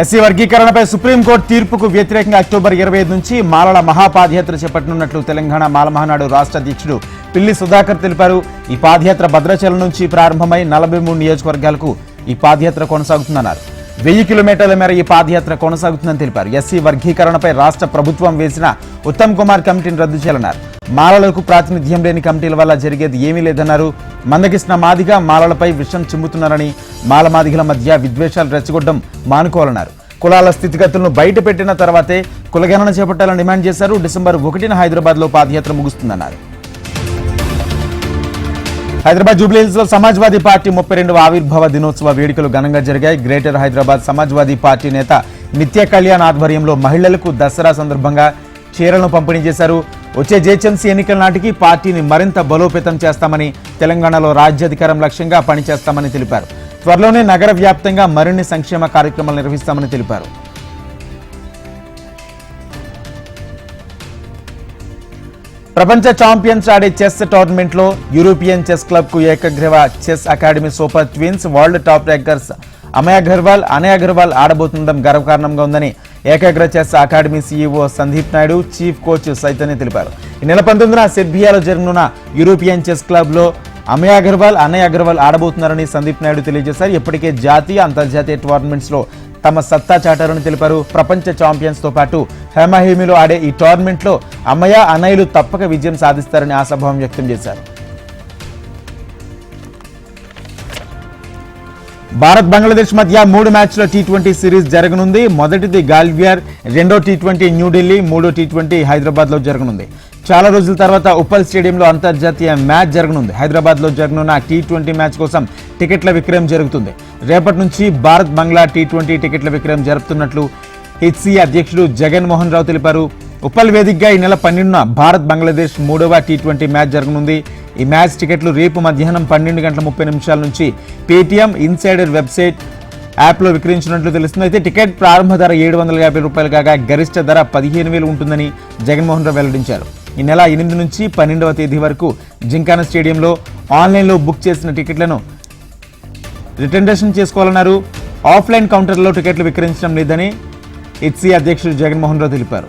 SC వర్గీకరణపై supreme court తీర్పుకు వ్యతిరేకంగా October ఇరవై ఐదు నుంచి మాలల మహాపాదయాత్ర చేపట్టనున్నట్లు తెలంగాణ మాలమహానాడు రాష్ట్ర అధ్యక్షుడు పిల్లి సుధాకర్ తెలిపారు. ఈ పాదయాత్ర భద్రాచలం నుంచి ప్రారంభమై నలభై మూడు నియోజకవర్గాలకు ఈ పాదయాత్ర కొనసాగుతుందన్నారు. వెయ్యి కిలోమీటర్ల మేర ఈ పాదయాత్ర కొనసాగుతుందని తెలిపారు. ఎస్సీ వర్గీకరణపై రాష్ట్ర ప్రభుత్వం వేసిన ఉత్తమ్ కుమార్ కమిటీని రద్దు చేయాలన్నారు. మాలలకు ప్రాతినిధ్యం లేని కమిటీల వల్ల జరిగేది ఏమీ లేదన్నారు. మందకృష్ణ మాదిగ మాలలపై విషం చిమ్ముతున్నారని మాల మాదిగల మధ్య విద్వేషాలు రెచ్చగొట్టడం మానుకోవాలన్నారు. కులాల స్థితిగతులను బయట పెట్టిన తర్వాతే కులగణన చేపట్టాలని డిమాండ్ చేశారు. డిసెంబర్ ఒకటిన హైదరాబాద్లో పాదయాత్ర ముగుస్తుందన్నారు. హైదరాబాద్ జూబ్లీహిల్స్లో సమాజ్వాదీ పార్టీ ముప్పై రెండవ ఆవిర్భావ దినోత్సవ వేడుకలు ఘనంగా జరిగాయి. గ్రేటర్ హైదరాబాద్ సమాజ్వాదీ పార్టీ నేత నిత్య కళ్యాణ్ ఆధ్వర్యంలో మహిళలకు దసరా సందర్భంగా చీరలను పంపిణీ చేశారు. వచ్చే జేహెచ్ఎంసీ ఎన్నికల నాటికి పార్టీని మరింత బలోపేతం చేస్తామని తెలంగాణలో రాజ్యాధికారం లక్ష్యంగా పనిచేస్తామని తెలిపారు. త్వరలోనే నగర వ్యాప్తంగా మరిన్ని సంక్షేమ కార్యక్రమాలు నిర్వహిస్తామని తెలిపారు. ప్రపంచ ఛాంపియన్స్ ఆడే చెస్ టోర్నమెంట్లో యూరోపియన్ చెస్ క్లబ్కు ఏకగ్రీవ chess academy super twins world top rankers Amay Agarwal Anay Agarwal ఆడబోతుండడం గర్వకారణంగా ఉందని Ekagra chess academy CEO Sandeep Naidu chief coach Saitanya తెలిపారు. ఈ నెల పంతొమ్మిదిన సెర్బియాలో జరగనున్న యూరోపియన్ చెస్ క్లబ్లో అగర్వాల్ అన్నయ్య అగర్వాల్ ఆడబోతున్నారని సందీప్ నాయుడు తెలియజేశారు. ఇప్పటికే జాతీయ అంతర్జాతీయ టోర్నమెంట్స్లో తమ సత్తా చాటారని తెలిపారు. ప్రపంచ ఛాంపియన్స్తో పాటు హేమహేమిలో ఆడే ఈ టోర్నమెంట్లో అమ్మయ్య అన్నయ్యలు తప్పక విజయం సాధిస్తారని ఆశాభావం వ్యక్తం చేశారు. భారత్ బంగ్లాదేశ్ మధ్య మూడు మ్యాచ్ల టీ ట్వంటీ సిరీస్ జరగనుంది. మొదటిది గాల్వియర్ రెండో టీ ట్వంటీ న్యూఢిల్లీ మూడో టీ ట్వంటీ హైదరాబాద్లో జరగనుంది. చాలా రోజుల తర్వాత ఉప్పల్ స్టేడియంలో అంతర్జాతీయ మ్యాచ్ జరగనుంది. హైదరాబాద్లో జరగనున్న టీ ట్వంటీ మ్యాచ్ కోసం టికెట్ల విక్రయం జరుగుతుంది. రేపటి నుంచి భారత్ బంగ్లా టీ ట్వంటీ టికెట్ల విక్రయం జరుపుతున్నట్లు హెచ్సీ అధ్యక్షుడు జగన్ మోహన్ రావు తెలిపారు. ఉప్పల్ వేదికగా ఈ నెల పన్నెండున భారత్ బంగ్లాదేశ్ మూడవ టీ ట్వంటీ మ్యాచ్ జరగనుంది. ఈ మ్యాచ్ టికెట్లు రేపు మధ్యాహ్నం పన్నెండు గంటల ముప్పై నిమిషాల నుంచి పేటీఎం ఇన్సైడర్ వెబ్సైట్ యాప్లో విక్రయించినట్లు తెలుస్తుంది. అయితే టికెట్ ప్రారంభ ధర ఏడు వందల యాభై రూపాయలు కాగా గరిష్ట ధర పదిహేను వేలు ఉంటుందని జగన్మోహన్ రావు వెల్లడించారు. ఈ నెల ఎనిమిది నుంచి పన్నెండవ తేదీ వరకు జింకానా స్టేడియంలో ఆన్లైన్లో బుక్ చేసిన టికెట్లను రిటర్నేషన్ చేసుకోవాలన్నారు. ఆఫ్లైన్ కౌంటర్లో టికెట్లు విక్రయించడం లేదని హెచ్సి అధ్యక్షుడు జగన్మోహన్ రావు తెలిపారు.